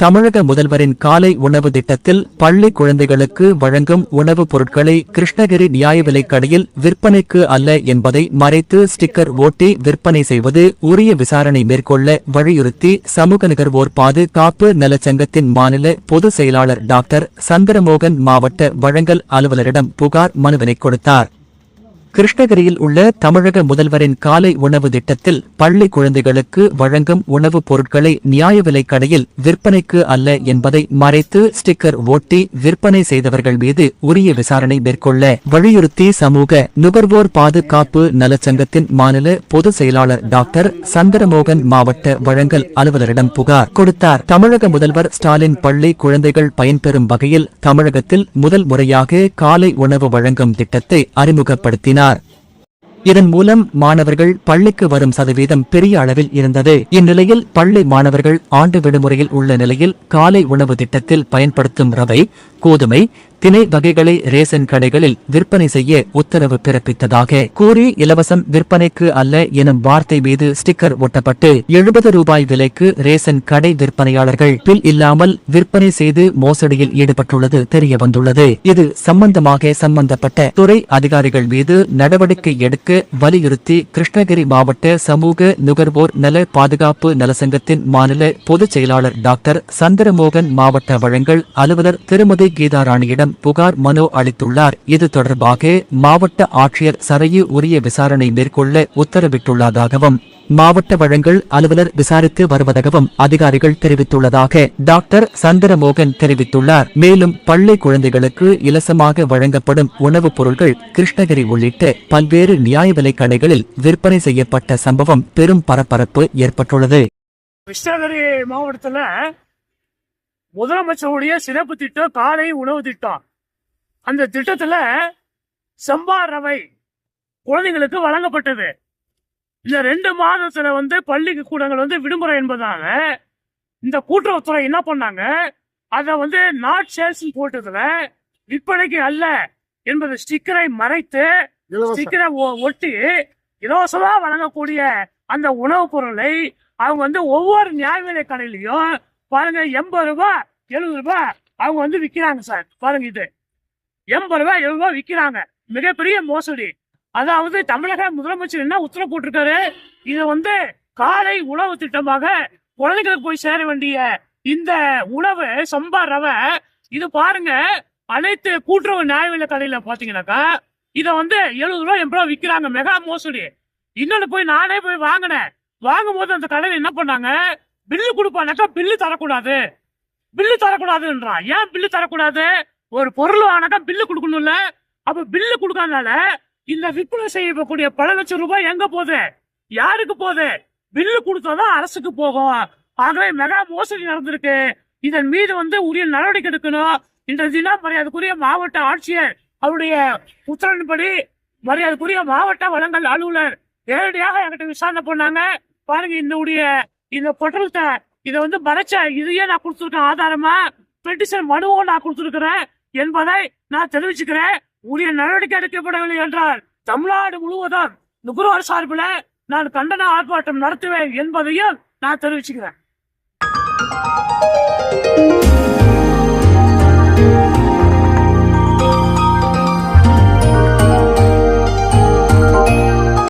தமிழக முதல்வரின் காலை உணவு திட்டத்தில் பள்ளி குழந்தைகளுக்கு வழங்கும் உணவுப் பொருட்களை கிருஷ்ணகிரி நியாய விலைக்கடையில் விற்பனைக்கு அல்ல என்பதை மறைத்து ஸ்டிக்கர் ஓட்டி விற்பனை செய்வது உரிய விசாரணை மேற்கொள்ள வலியுறுத்தி சமூக நுகர்வோர் பாதுகாப்பு நலச்சங்கத்தின் மாநில பொதுச் செயலாளர் டாக்டர் சந்திரமோகன் மாவட்ட வழங்கல் அலுவலரிடம் புகார் மனுவினை கொடுத்தார். கிருஷ்ணகிரியில் உள்ள தமிழக முதல்வரின் காலை உணவு திட்டத்தில் பள்ளி குழந்தைகளுக்கு வழங்கும் உணவுப் பொருட்களை நியாய விலைக் கடையில் விற்பனைக்கு அல்ல என்பதை மறைத்து ஸ்டிக்கர் ஓட்டி விற்பனை செய்தவர்கள் மீது உரிய விசாரணை மேற்கொள்ள வலியுறுத்தி சமூக நுகர்வோர் பாதுகாப்பு நலச்சங்கத்தின் மாநில பொதுச் செயலாளர் டாக்டர் சந்திரமோகன் மாவட்ட வழங்கல் அலுவலரிடம் புகார் கொடுத்தார். தமிழக முதல்வர் ஸ்டாலின் பள்ளி குழந்தைகள் பயன்பெறும் வகையில் தமிழகத்தில் முதல் முறையாக காலை உணவு வழங்கும் திட்டத்தை அறிமுகப்படுத்தினார். இதன் மூலம் மாணவர்கள் பள்ளிக்கு வரும் சதவீதம் பெரிய அளவில் இருந்தது. இந்நிலையில் பள்ளி மாணவர்கள் ஆண்டு விடுமுறையில் உள்ள நிலையில் காலை உணவு திட்டத்தில் பயன்படுத்தும் ரவை கோதுமை திணை வகைகளை ரேசன் கடைகளில் விற்பனை செய்ய உத்தரவு பிறப்பித்ததாக கூறி இலவசம் விற்பனைக்கு அல்ல எனும் வார்த்தை மீது ஸ்டிக்கர் ஒட்டப்பட்டு எழுபது ரூபாய் விலைக்கு ரேசன் கடை விற்பனையாளர்கள் பில் இல்லாமல் விற்பனை செய்து மோசடியில் ஈடுபட்டுள்ளது தெரிய வந்துள்ளது. இது சம்பந்தமாக சம்பந்தப்பட்ட துறை அதிகாரிகள் மீது நடவடிக்கை எடுக்க வலியுறுத்தி கிருஷ்ணகிரி மாவட்ட சமூக நுகர்வோர் நல பாதுகாப்பு நலசங்கத்தின் மாநில பொதுச் செயலாளர் டாக்டர் சந்திரமோகன் மாவட்ட வழங்கல் அலுவலர் திருமதி கீதாராணியிடம் மூலம் புகார் மனு அளித்துள்ளார். இது தொடர்பாக மாவட்ட ஆட்சியர் சரையு உரிய விசாரணை மேற்கொள்ள உத்தரவிட்டுள்ளதாகவும் மாவட்ட வழங்கல் அலுவலர் விசாரித்து வருவதாகவும் அதிகாரிகள் தெரிவித்துள்ளதாக டாக்டர் சந்திரமோகன் தெரிவித்துள்ளார். மேலும் பள்ளி குழந்தைகளுக்கு இலசமாக வழங்கப்படும் உணவுப் பொருட்கள் கிருஷ்ணகிரி உள்ளிட்ட பல்வேறு நியாய விலைக் கடைகளில் விற்பனை செய்யப்பட்ட சம்பவம் பெரும் பரபரப்பு ஏற்பட்டுள்ளது. கிருஷ்ணகிரி மாவட்டத்தில் முதலமைச்சருடைய சிறப்பு திட்டம் காலை உணவு திட்டம். அந்த திட்டத்துல சம்பா ரவை குழந்தைங்களுக்கு வழங்கப்பட்டது. இந்த ரெண்டு மாதத்துல வந்து பள்ளிக்கு கூடங்கள் வந்து விடுமுறை என்பதால இந்த கூட்டுறவுத்துறை என்ன பண்ணாங்க? அதை வந்து நாட் சேல்ஸ் போட்டதுல விற்பனைக்கு அல்ல என்பது ஸ்டிக்கரை மறைத்து ஸ்டிக்கரை ஒட்டி இலவசமா வழங்கக்கூடிய அந்த உணவுப் பொருளை அவங்க வந்து ஒவ்வொரு நியாய விலை கடையிலையும் பாருங்க எண்பது ரூபாய் எழுபது ரூபாய் அவங்க வந்து விக்கிறாங்க சார். பாருங்க இது. எண்பது ரூபாய் எழுபது ரூபாய் விற்கிறாங்க மிகப்பெரிய மோசடி. அதாவது தமிழக முதலமைச்சர் என்ன உத்தரவு போட்டிருக்காரு? இது வந்து காலை உணவு திட்டமாக குழந்தைகளுக்கு போய் சேர வேண்டிய இந்த உணவு சம்பா ரவை இது பாருங்க அனைத்து கூட்டுறவு நியாய விலை கடையில பாத்தீங்கன்னாக்கா இதை வந்து எழுபது ரூபாய் எண்பது ரூபாய் விற்கிறாங்க மெகா மோசடி. இன்னொன்னு போய் நானே போய் வாங்கினேன். வாங்கும் போது அந்த கடையில என்ன பண்ணாங்க? பில்லு கொடுப்பானாக்கா பில்லு தரக்கூடாது. பில்லு தரக்கூடாதுன்றான். ஏன் பில்லு தரக்கூடாது? ஒரு பொருள் வாங்கினாக்கா பில்லு கொடுக்கணும்ல? அப்ப பில்லு கொடுக்காதனால இந்த விற்பனை செய்யக்கூடிய பல லட்சம் ரூபாய் எங்க போகுது? யாருக்கு போகுது? பில்லு கொடுத்தாதான் அரசுக்கு போகும். ஆகவே மெகா மோசடி நடந்திருக்கு. இதன் மீது வந்து உரிய நடவடிக்கை எடுக்கணும். இந்த தினம் மரியாதைக்குரிய மாவட்ட ஆட்சியர் அவருடைய உத்தரவின்படி மரியாதைக்குரிய மாவட்ட வளங்கள் அலுவலர் நேரடியாக என்கிட்ட விசாரணை பண்ணாங்க. பாருங்க இந்த உடைய இந்த பொட்டலத்தை இதை வந்து மறைச்ச இதையே நான் கொடுத்துருக்கேன். ஆதாரமா? பெட்டிஷன் மனுவும் நான் கொடுத்துருக்கிறேன். என்பதை நான் தெரிவிச்சுக்கிறேன். உரிய நடவடிக்கை எடுக்கப்படவில்லை என்றால் தமிழ்நாடு முழுவதும் நுகர்வோர் சார்பில் நான் கண்டன ஆர்ப்பாட்டம் நடத்துவேன் என்பதையும் நான் தெரிவிச்சுக்கிறேன்.